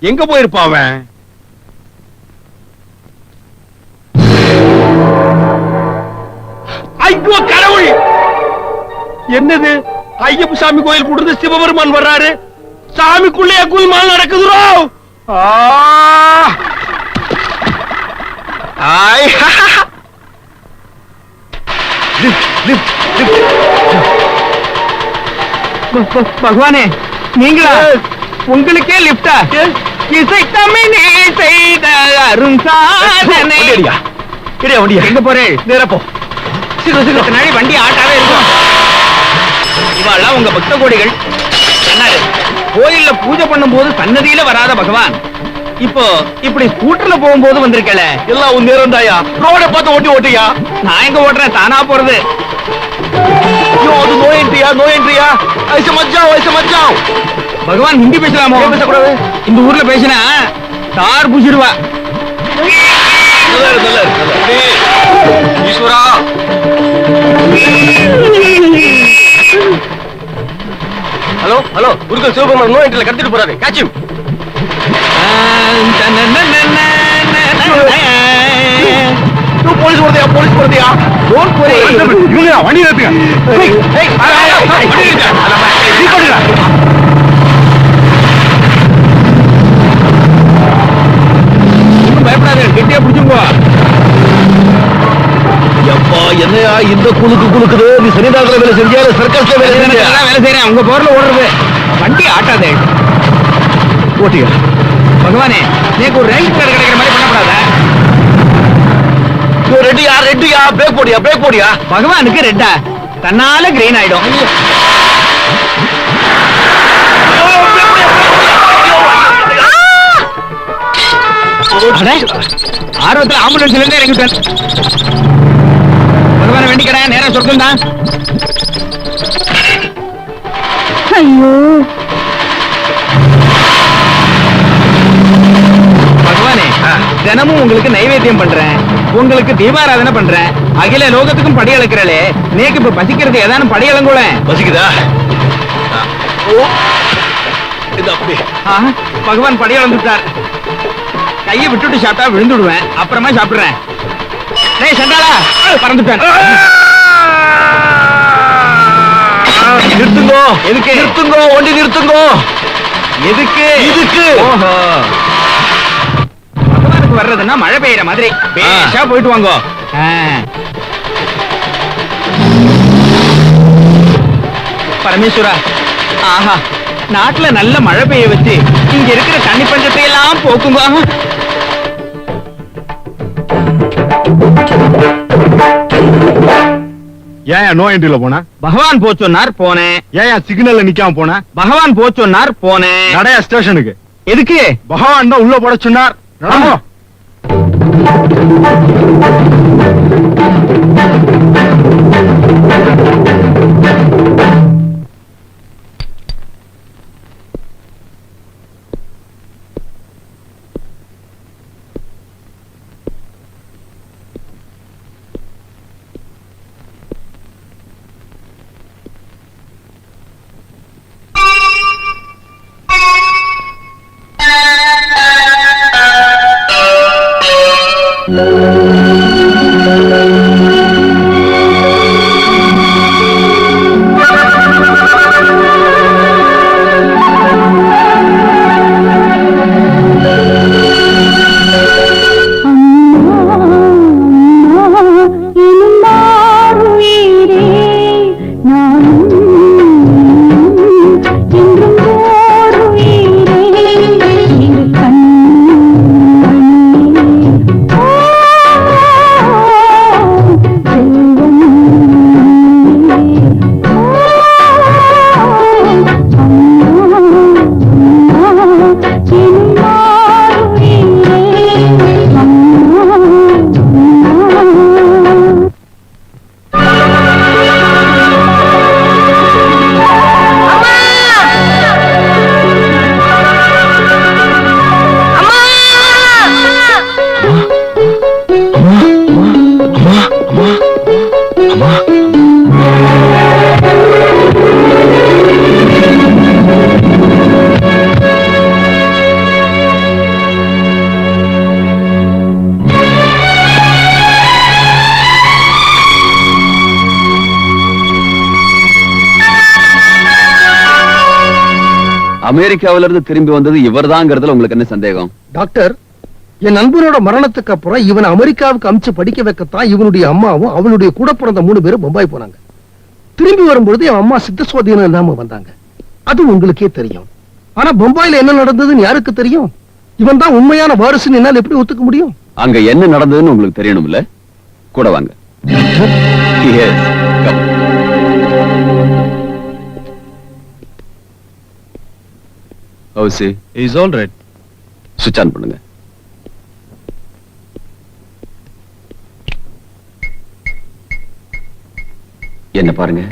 எங்க போயிருப்பான் அவன்? ஐயோ கடவுள்! என்னது? ஐயப்ப சாமி கோயில் கொடுத்து சிவபெருமான் வர்றாரு? சாமிக்குள்ளே குல்மால் நடக்குதுரோ. பகவானே நீங்களா? உங்களுக்கே லிப்டா இசை தமிழே செய்த அரும் சாதனை. இடியா வண்டியா. எங்க போறேன் நேரா போ. சீக்கிரம், சீக்கிரம். நாளை வண்டி ஆட்டாவே இருக்கும். இவாள்லாம் உங்க பக்த கோடிகள்? கோயில்ல பூஜை பண்ணும்போது சன்னதியில வராத பகவான். இப்போ இப்படி ஸ்கூட்டர்ல போகும்போது வந்திருக்கல எல்லாம் உன் நேரம் தாயா? ரோட பார்த்து ஓட்டி ஓட்டியா நான் எங்க ஓட்டுறேன்? தானா போறது. ஐயோ அது நோய் என்றியா? நோய் என்றியா? ஐச மச்சான் பகவான் ஹிந்தி பேசலாமோ பேசக்கூடாது? இந்த ஊர்ல பேசினா தார் புசிடுவா. ஈஸ்வரா ஹலோ ஹலோ குருக்கள் சிவகுமார் நோய் என்ட்ரில கடத்திட்டு போறாரு காட்சியும் போலீஸ் போறதையா போலீஸ் போறதையா டோன்ட் வரி இவங்க வண்டி நிறுத்துங்க ஏய், ஏய், வண்டி நிறுத்துங்க. நீ பண்ணுடா. ஒண்ணும் பயப்படாத கெட்டியா பிடிச்சுக்கோ எப்பா என்னையா இந்த குலுக்கு குலுக்குது நீ சனிதாகல வேலை செஞ்சியா இல்ல சர்க்கஸ்ல வேலை செஞ்சியா? வேலை செய்யறேன் உங்க போர்ல ஓடுறது. வண்டி ஆட்டாதே. ஓட்டியா? பகவானே நீக்கு ஒரு ரேங்க் கார்டு கிடைக்கிற மாதிரி பண்ணக்கூடாத? ரெட்டியா ரெட்டியா? பிரேக் போடியா பிரேக் போடியா பகவானுக்கு ரெட்டா. தன்னால கிரீன் ஆயிடும். ஆர்வத்துல ஆம்புலன்ஸ்ல இருந்து இறங்கிட்டேன் பகவான வேண்டிக்கடா நேரா சொர்க்கம் தான். ஐயோ. பகவானே தினமும் உங்களுக்கு நைவேத்தியம் பண்றேன். உங்களுக்கு தீபாராதனை பண்றேன். அகில லோகத்துக்கும் படி அளக்கிறளே. நேக்கு இப்ப பசிக்கிறது ஏதானும் படி அளங்குல பசிக்குதா? பகவான் படி அளந்துட்டார். கையை விட்டுட்டு சாப்பிட்டா விழுந்துடுவேன். அப்புறமா சாப்பிடுறேன். டேய் சண்டாளா பறந்துட்டேன். நிறுத்துங்கோ. எதுக்கு? நிறுத்துங்கோ வண்டி நிறுத்துங்கோ. எதுக்கு? இதுக்கு. ஓஹோ. பகவானுக்கு வர்றதுன்னா மழை பெய்யற மாதிரி. பேஷா போயிட்டு வாங்கோ. பரமேஸ்வரா. ஆஹா. நாட்டுல நல்ல மழை பெய்ய வச்சு இங்க இருக்கிற தண்ணி பஞ்சத்தை எல்லாம் போக்குங்க. ஏன் நோ என்ட்ரில போன? பகவான் போச்சொன்னார் போனேன். ஏன் சிக்னல்ல நிக்காம போன? பகவான் போச்சொன்னார் போனேன். நடைய ஸ்டேஷனுக்கு? எதுக்கு? பகவான் தான் உள்ள போட சொன்னார். கண் அமெரிக்காவில இருந்து திரும்பி வந்தது இவர்தாங்கிறதுல உங்களுக்கு என்ன சந்தேகம்? டாக்டர் என் நண்பனோட மரணத்துக்கு அப்புறம் இவனை அமெரிக்காவுக்கு அமிச்சு படிக்க வைக்கத்தான் இவனுடைய அம்மாவும் அவனுடைய கூட பிறந்த மூணு பேரும் பம்பாய் போனாங்க. திரும்பி வரும்பொழுது என் அம்மா சித்த சுவாதீனம் இல்லாம வந்தாங்க. அது உங்களுக்கே தெரியும். ஆனா பம்பாயில என்ன நடந்ததுன்னு யாருக்கு தெரியும்? இவன் தான் உண்மையான வாரிசுன்னு என்னால எப்படி ஒத்துக்க முடியும்? அங்க என்ன நடந்ததுன்னு உங்களுக்கு தெரியணும்ல? கூட வாங்க. ஹவுசி இஸ் ஆல் ரைட் சுவிட்ச் ஆன் பண்ணுங்க. என்ன பாருங்க?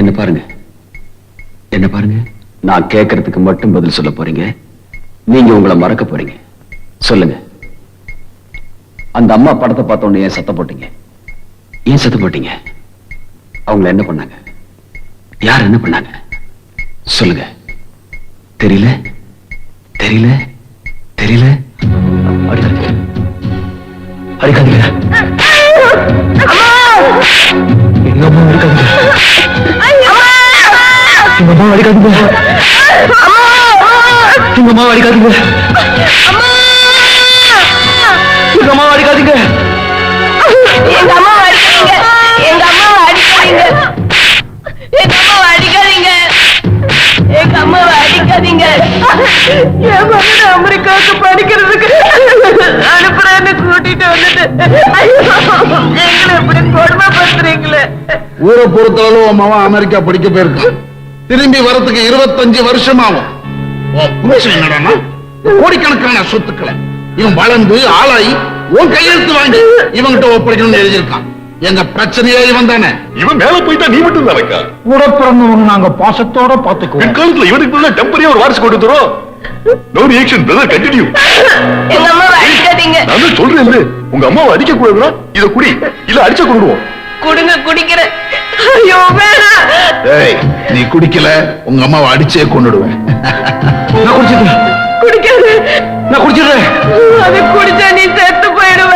என்ன பாருங்க? என்ன பாருங்க? நான் கேட்கறதுக்கு மட்டும் பதில் சொல்ல போறீங்க. நீங்க உங்களை மறக்க போறீங்க. சொல்லுங்க. அந்த அம்மா படத்தை பார்த்த உடனே ஏன் சத்தம் போட்டீங்க? ஏன் சத்தம் போட்டீங்க? அவங்கள என்ன பண்ணாங்க? யார் என்ன பண்ணாங்க? சொல்லுங்க. தெரியல தெரியல தெரியல. அடிக்காதீங்க. எங்க அம்மா அடிக்காதீங்க. எங்க அம்மா அடிக்காதீங்க. எங்க அம்மா. அடிக்காதீங்க என் மகன் அமெரிக்காவுக்கு படிக்கிறதுக்கு அனுப்புறேன்னு கூட்டிட்டு வந்துட்டு. ஐயோ எங்களை இப்படி கொடுமைப்படுத்துறீங்களே. ஊரை பொறுத்தளவு உன் அமெரிக்கா படிக்க போயிருக்கான் திரும்பி வரதுக்கு இருபத்தஞ்சு வருஷம் ஆகும் புருஷன் என்னடான்னா கோடிக்கணக்கான சொத்துக்களை இவன் வளர்ந்து ஆளாயி உன் கையெழுத்து வாங்கி இவன்கிட்ட ஒப்படைக்கணும்னு எழுதியிருக்கான். எங்க பிரச்சனையே இவன் தானே இவன் மேல போயிட்டா நீ மட்டும் தான் கூட பிறந்தவங்க நாங்க பாசத்தோட பாத்துக்குவோம் பிற்காலத்துல இவனுக்கு டெம்பரரியா ஒரு வாரிசு கொண்டு தரோம் நோ ரியாக்ஷன் பிரதர் கண்டினியூ எங்க அம்மாவை அடிக்காதீங்க. நான் தான் சொல்றேன்ல உங்க அம்மாவை அடிக்க கூடாதுன்னா இத குடி இல்ல அடிச்ச கொண்டுடுவோம் கொடுங்க குடிக்கிறேன். ஐயோ வேணாம். ஏய் நீ குடிக்கல உங்க அம்மாவை அடிச்சே கொண்டுடுவேன். நான் குடிச்சிடுறேன். குடிக்காது. நான் குடிச்சிடுறேன். அது குடிச்சா நீ செத்து போயிடுவ.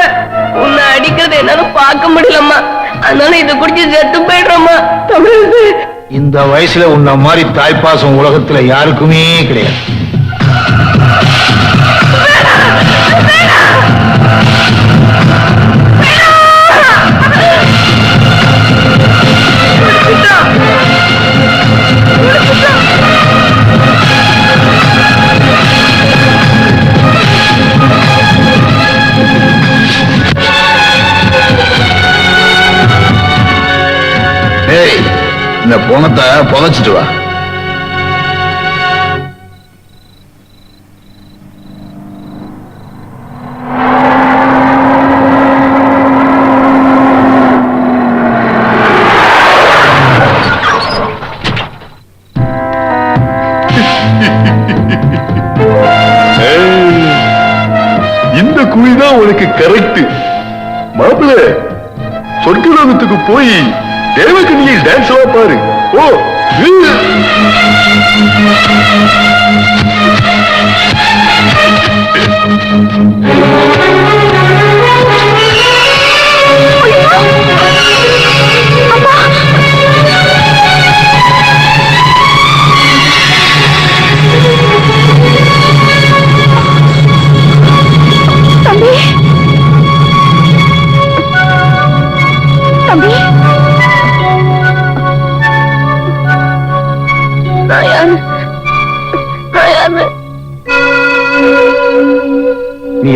உன்னை அடிக்கிறது என்னால பார்க்க முடியலம்மா. அதனால இதை குடிச்சு செத்து போயிடுறோம்மா. தமிழ் இந்த வயசுல உன்ன மாதிரி தாய்ப்பாசம் உலகத்துல யாருக்குமே கிடையாது. இந்த பணத்தை புதைச்சிட்டு வா. குழி உனக்கு கரெக்ட் மாப்பிள்ள சொர்க்கலோகத்துக்கு போய் தேவகனியில் டான்ஸ் எல்லாம் பாரு ஓ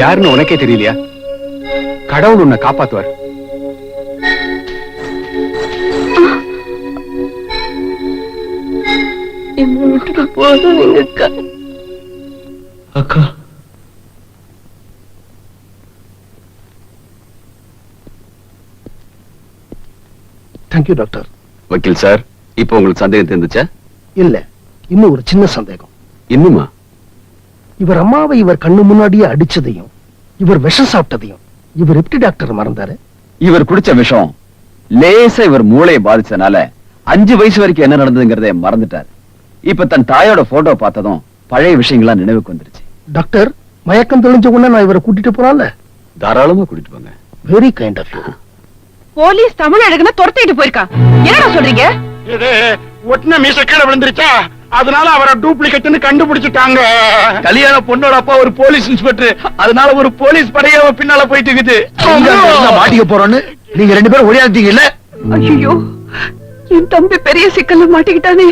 யாருன்னு உனக்கே தெரியலையா? கடவுள் உன்னை காப்பாத்துவார். அக்கா. தேங்க்யூ டாக்டர் வக்கீல் சார் இப்போ உங்களுக்கு சந்தேகம் தெரிஞ்சுச்சா? இல்ல இன்னும் ஒரு சின்ன சந்தேகம். இன்னுமா? இவர் அம்மாவை இவர் கண்ணு முன்னாடியே அடிச்சதையும் இவர் விஷம் சாப்பிட்டதையும் இவர் எப்படி டாக்டர் மறந்தாரு. இவர் குடிச்ச விஷம் லேசா இவர் மூளையை பாதிச்சனால அஞ்சு வயசு வரைக்கும் என்ன நடந்ததுங்கிறதை மறந்துட்டார். இப்ப தன் தாயோட போட்டோ பார்த்ததும் பழைய விஷயங்கள்லாம் நினைவுக்கு வந்துருச்சு. டாக்டர் மயக்கம் தெளிஞ்ச உடனே நான் இவரை கூட்டிட்டு போறான்ல? தாராளமா கூட்டிட்டு போங்க. Very kind of you police Tamil அழகுன துரத்திட்டு போயிருக்கான் என்னடா சொல்றீங்க? இது ஒட்டின மீச கீழே விழுந்துருச்சா? அதனால அவரை டூப்ளிகேட்னு கண்டுபிடிச்சிட்டாங்க. கல்யாண பொண்ணோட அப்பா ஒரு போலீஸ் இன்ஸ்பெக்டர். அதனால ஒரு போலீஸ் படையே அவன் பின்னால போயிட்டு இருக்குது மாட்டிக்க போறோன்னு நீங்க ரெண்டு பேரும் ஒளியாட்டீங்கல்ல ஐயோ! என் தம்பி பெரிய சிக்கல்ல மாட்டிக்கிட்டானே.